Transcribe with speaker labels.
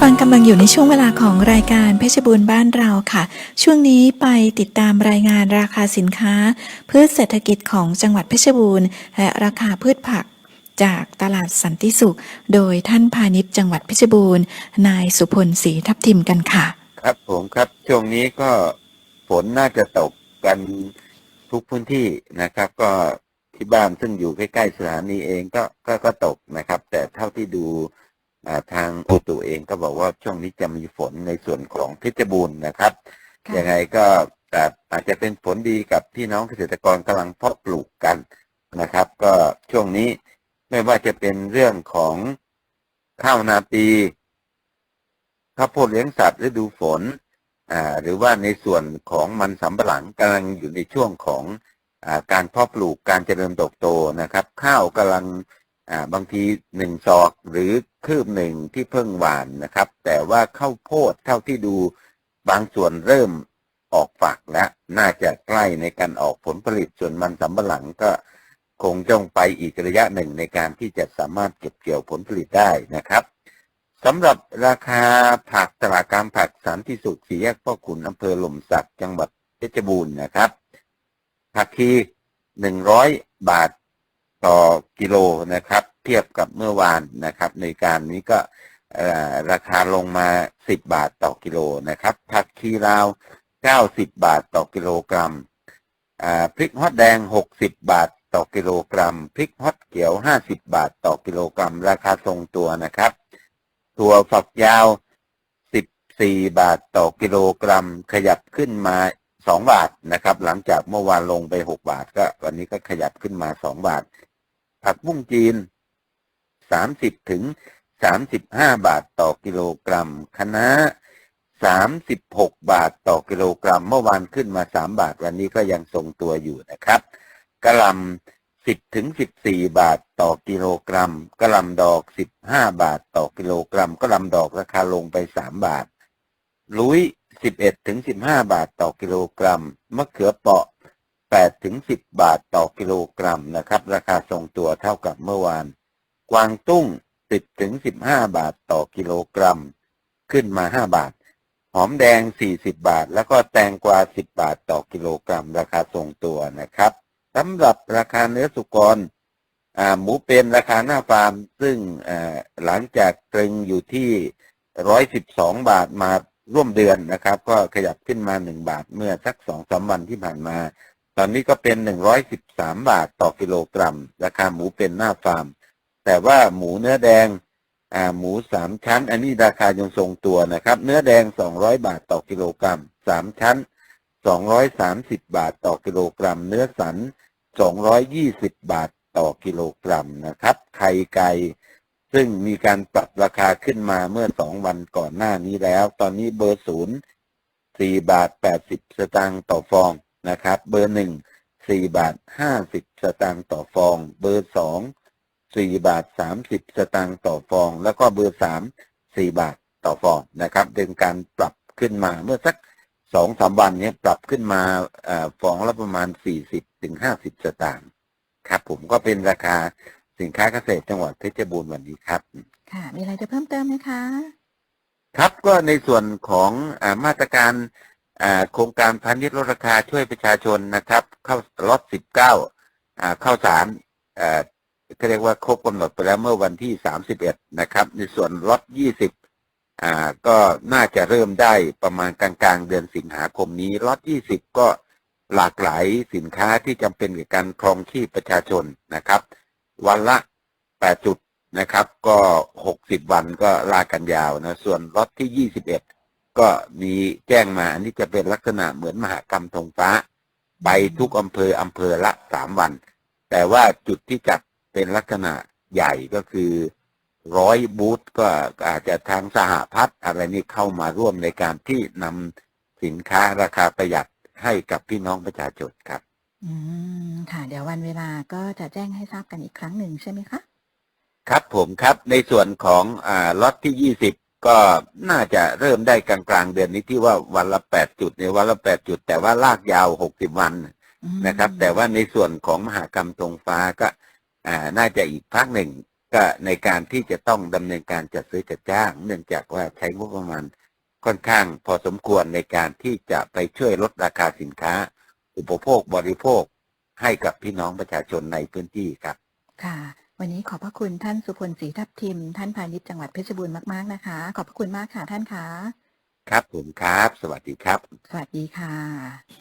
Speaker 1: ฟังกำลังอยู่ในช่วงเวลาของรายการเพชรบูรณ์บ้านเราค่ะ ช่วงนี้ไปติดตามรายงานราคาสินค้า พืชเศรษฐกิจของจังหวัดเพชรบูรณ์ และราคาพืชผักจากตลาดสันติสุข โดยท่านพาณิชย์จังหวัดเพชรบูรณ์ นายสุพลศรีทับทิมกันค่ะ
Speaker 2: ครับผมครับช่วงนี้ก็ฝนน่าจะตกกันทุกพื้นที่นะครับ ก็ที่บ้านซึ่งอยู่ใกล้ๆสถานีเองก็ก็ก็ตกนะครับ แต่เท่าที่ดู ทางอุตุเองก็บอกว่าช่วงนี้จะมีฝนในส่วนของเพชรบูรณ์นะครับ
Speaker 1: ค่ะ
Speaker 2: ยังไงก็อ่าอาจจะเป็นผลดีกับพี่น้องเกษตรกรกำลังเพาะปลูกกันนะครับ ก็ช่วงนี้ไม่ว่าจะเป็นเรื่องของข้าวนาปีข้าวโพดเลี้ยงสัตว์ฤดูฝนอ่าหรือว่าในส่วนของมันสำปะหลังกำลังอยู่ในช่วงของอ่าการเพาะปลูกการเจริญเติบโตนะครับ ข้าวกำลัง อ่าบางทีหนึ่งศอกหรือคืบหนึ่งที่เพิ่งหวานนะครับ แต่ว่าข้าวโพดเท่าที่ดูบางส่วนเริ่มออกฝักและน่าจะใกล้ในการออกผลผลิตส่วนมันสำปะหลังก็คงจ้องไปอีกระยะหนึ่งในการที่จะสามารถเก็บเกี่ยวผลผลิตได้นะครับสำหรับราคาผักตลาดกลารผักสันติสุขสี่แยกพ่อขุนอำเภอหล่มสักจังหวัดเพชรบูรณ์นะครับผักชีหนึ่งร้อยบาท ต่อกิโลนะครับ เทียบกับเมื่อวานนะครับ ในการนี้ก็ราคาลงมาสิบบาทต่อกิโลนะครับผักชีลาวเก้าสิบบาทต่อกิโลกรัมพริกฮอตแดงหกสิบบาทต่อกิโลกรัม พริกฮอตเขียวห้าสิบบาทต่อกิโลกรัม ราคาทรงตัวนะครับถั่วฝักยาว 14 บาทต่อกิโลกรัม ขยับขึ้นมา 2 บาทนะครับ หลังจากเมื่อวานลงไป 6 บาท ก็วันนี้ก็ขยับขึ้นมา 2 บาท ผักบุ้งจีน 30ถึง35 บาทต่อกิโลกรัมคะน้า36 บาทต่อกิโลกรัม เมื่อวานขึ้นมา 3 บาทวันนี้ก็ยังทรงตัวอยู่นะครับกระลำสิบถึงสิบสี่บาทต่อกิโลกรัมกระลำดอกสิบห้าบาทต่อกิโลกรัมกะลำดอกราคาลงไปสามบาท ลุยสิบเอ็ดถึงสิบห้าบาทต่อกิโลกรัม มะเขือเปราะ แปดถึงสิบบาทต่อกิโลกรัมนะครับ ราคาทรงตัวเท่ากับเมื่อวาน กวางตุ้งสิบถึงสิบห้าบาทต่อกิโลกรัม ขึ้นมาห้าบาท หอมแดงสี่สิบบาท แล้วก็แตงกวาสิบบาทต่อกิโลกรัม ราคาทรงตัวนะครับสำหรับราคาเนื้อสุกรหมูเป็นราคาหน้าฟาร์ม ซึ่งหลังจากตรึงอยู่ที่ร้อยสิบสองบาทมาร่วมเดือนนะครับ ก็ขยับขึ้นมาหนึ่งบาทเมื่อสักสองสามวันที่ผ่านมา ตอนนี้ก็เป็นหนึ่งร้อยสิบสามบาทต่อกิโลกรัม ราคาหมูเป็นหน้าฟาร์ม แต่ว่าหมูเนื้อแดงอ่าหมูสามชั้น อันนี้ราคายังทรงตัวนะครับ เนื้อแดงสองร้อยบาทต่อกิโลกรัมสามชั้นสองร้อยสามสิบบาทต่อกิโลกรัม เนื้อสัน220บาทต่อกิโลกรัมนะครับ ไข่ไก่ซึ่งมีการปรับราคาขึ้นมาเมื่อสองวันก่อนหน้านี้แล้ว ตอนนี้เบอร์ศูนย์สี่บาทแปดสิบสตางค์ต่อฟอง นะครับ เบอร์หนึ่งสี่บาทห้าสิบสตางค์ต่อฟอง เบอร์สองสี่บาทสามสิบสตางค์ต่อฟอง แล้วก็เบอร์สามสี่บาทต่อฟองนะครับเป็นการปรับขึ้นมาเมื่อสักสองสามวันเนี้ยปรับขึ้นมาเอ่อฟองละประมาณสี่สิบถึงห้าสิบสตางค์ครับ ผมก็เป็นราคาสินค้าเกษตรจังหวัดเพชรบูรณ์วันนี้ครับ
Speaker 1: ค่ะ มีอะไรจะเพิ่มเติมไหมคะ
Speaker 2: ครับก็ในส่วนของอามาตรการอ่า โครงการพันธุ์ลดราคาช่วยประชาชนนะครับ เข้าล็อตสิบเก้าเข้าสารก็เรียกว่าครบกำหนดไปแล้วเมื่อวันที่สามสิบเอ็ดนะครับ ในส่วนล็อตยี่สิบก็น่าจะเริ่มได้ประมาณกลางๆ เดือนสิงหาคมนี้ล็อตยี่สิบก็หลากหลายสินค้าที่จำเป็นกับการครองชีพประชาชนนะครับ วันละแปดจุดนะครับ ก็หกสิบวันก็ลากันยาวนะ ส่วนล็อตที่ยี่สิบเอ็ด ก็มีแจ้งมาอันนี้จะเป็นลักษณะเหมือนมหากรรมธงฟ้า ไปทุกอำเภออำเภอละสามวัน แต่ว่าจุดที่จัดเป็นลักษณะใหญ่ก็คือร้อยบูธก็อาจจะทางสหพัฒน์อะไรนี่เข้ามาร่วมในการที่นำสินค้าราคาประหยัดให้กับพี่น้องประชาชนครับ
Speaker 1: อืมค่ะ เดี๋ยววันเวลาก็จะแจ้งให้ทราบกันอีกครั้งหนึ่งใช่ไหมคะ
Speaker 2: ครับผมครับในส่วนของอ่าล็อตที่ยี่สิบ ก็น่าจะเริ่มได้กลางกลางๆเดือนนี้ที่ว่าวันละแปดจุดเนี่ยวันละแปดจุด แต่ว่าลากยาวหกสิบวัน
Speaker 1: อืม
Speaker 2: นะครับ แต่ว่าในส่วนของมหากรรมธงฟ้าก็อ่าน่าจะอีกพักหนึ่งก็ในการที่จะต้องดำเนินการจัดซื้อจัดจ้าง เนื่องจากว่าใช้งบประมาณค่อนข้างพอสมควรในการที่จะไปช่วยลดราคาสินค้า อุปโภคบริโภคให้กับพี่น้องประชาชนในพื้นที่ครับ
Speaker 3: ค่ะ วันนี้ขอบพระคุณท่านสุพลศรีทับทิม ท่านพาณิชย์จังหวัดเพชรบูรณ์มาก ๆ นะคะ ขอบพระคุณมากค่ะท่านคะ
Speaker 2: ครับผมครับ สวัสดีครับ
Speaker 3: สวัสดีค่ะ